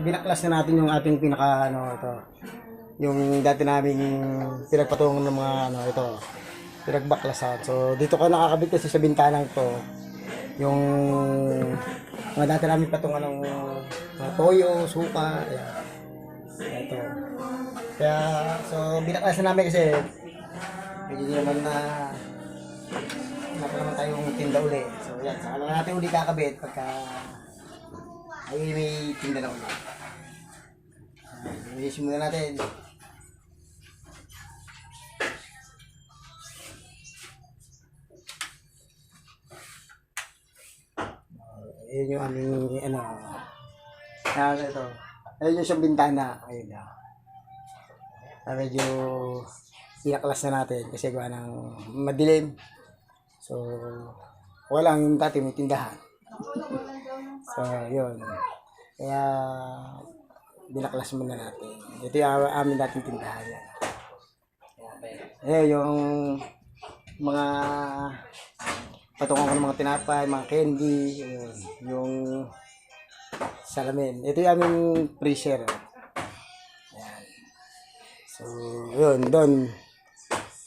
binaklas na natin yung ating pinaka ano ito. Yung dati naming pinagpatungan ng mga ano ito. Pinagbaklasan. So dito ko nakakabit kasi sa bintana ito. Yung mga dati namin patungan ng mga toyo, suka, ayan. Ito. Kaya, so binaklas na namin kasi medyo di naman na wala tayong tinda uli. So yan, saka lang natin uli kakabit pagka ay may tinda na uli. Uh, Ilis muna natin. Uh, yun yung aming ano ah, ito. Ayun yung siyang bintana. Ayun na. Ah, medyo inaklas na natin kasi gawa ng madilim. So, wala yung dati may tindahan. So, yun. Kaya, binaklas muna natin. Ito yung am- amin dating tindahan. Yan. Eh, yung mga patungan ko ng mga tinapay, mga candy, yun, yung salamin. Ito yung aming freezer. Yan. So, yun, doon.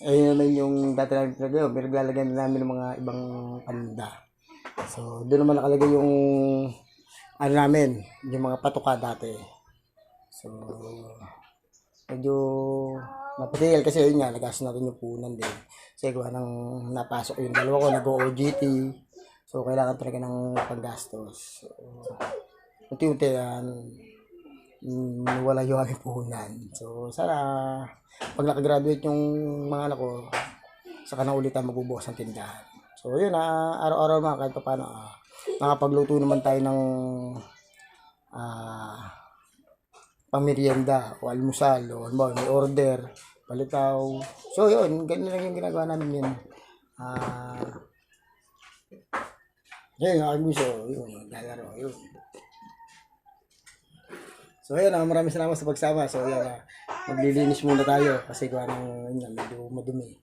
Ayun naman yung dati namin pinagawa. Pinaglalagyan na namin ng mga ibang panda. So, doon naman nakalagay yung ano namin, yung mga patuka dati. So, medyo napatigil kasi yun nga, nagas natin yung punan din. Kasi gawa nang napasok yung dalawa ko, nag-OGT. So, kailangan talaga ng paggastos. So, unti-unti yan, mm, wala yung aming puhunan. So, sana, pag nakagraduate yung mga anak ko, saka na ulit tayo magbubukas ng tindahan. So, yun, ah, araw-araw mga kahit pa paano, ah, nakapagluto naman tayo ng ah, pangmerienda o almusal o ano may order, palitaw. So, yun, ganyan lang yung ginagawa namin yun. Ah, yun, yung aking gusto, yun, lalaro, yun. So ayun, ah, maraming salamat sa pagsama. So ayun, ah, maglilinis muna tayo kasi gawa ng yun, medyo madumi.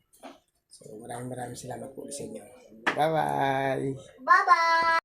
So maraming maraming salamat po sa inyo. Bye-bye! Bye-bye!